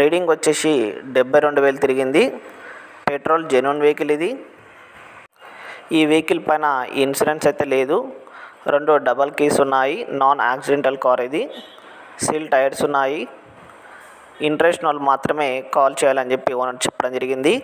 Reading వచ్చేసి డెబ్బై రెండు వేలు తిరిగింది. పెట్రోల్ జెన్యున్ వెహికల్ ఇది. ఈ వెహికల్ పైన ఇన్సూరెన్స్ అయితే లేదు. రెండు డబల్ కీస్ ఉన్నాయి. నాన్ యాక్సిడెంటల్ కార్ ఇది. సీల్ టైర్స్ ఉన్నాయి. ఇంట్రెస్ట్ వాళ్ళు మాత్రమే కాల్ చేయాలని చెప్పి ఓనర్ చెప్పడం జరిగింది.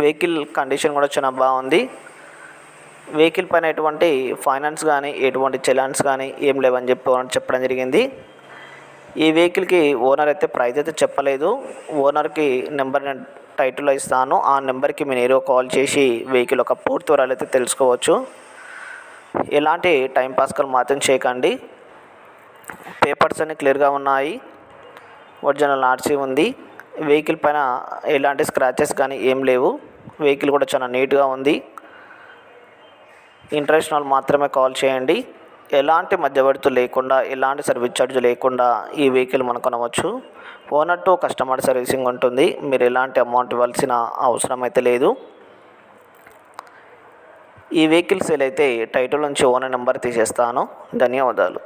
వెహికల్ కండిషన్ కూడా చాలా బాగుంది. వెహికల్ పైన ఎటువంటి ఫైనాన్స్ కానీ ఎటువంటి చలాన్స్ కానీ ఏం లేవని చెప్పి ఓనర్ చెప్పడం జరిగింది. ఈ వెహికల్కి ఓనర్ అయితే ప్రైజ్ అయితే చెప్పలేదు. ఓనర్కి నెంబర్ నేను ఇస్తాను. ఆ నెంబర్కి మీరు ఏరో కాల్ చేసి వెహికల్ ఒక పూర్తి వివరాలు అయితే తెలుసుకోవచ్చు. ఎలాంటి టైం పాస్కల్ మాత్రం చేయకండి. పేపర్స్ అన్ని క్లియర్గా ఉన్నాయి. ఒరిజినల్ ఆర్సీ ఉంది. వెహికల్ పైన ఎలాంటి స్క్రాచెస్ కానీ ఏం లేవు. వెహికల్ కూడా చాలా నీట్గా ఉంది. ఇంట్రెస్ట్ మాత్రమే కాల్ చేయండి. ఎలాంటి మధ్యవర్తులు లేకుండా ఎలాంటి సర్వీస్ ఛార్జ్ లేకుండా ఈ వెహికల్ మనం కొనవచ్చు. ఓనర్ టు కస్టమర్ సర్వీసింగ్ ఉంటుంది. మీరు ఎలాంటి అమౌంట్ ఇవ్వాల్సిన అవసరం అయితే లేదు. ఈ వెహికల్ సేల్ అయితే టైటిల్ నుంచి ఓనర్ నెంబర్ తీసేస్తాను. ధన్యవాదాలు.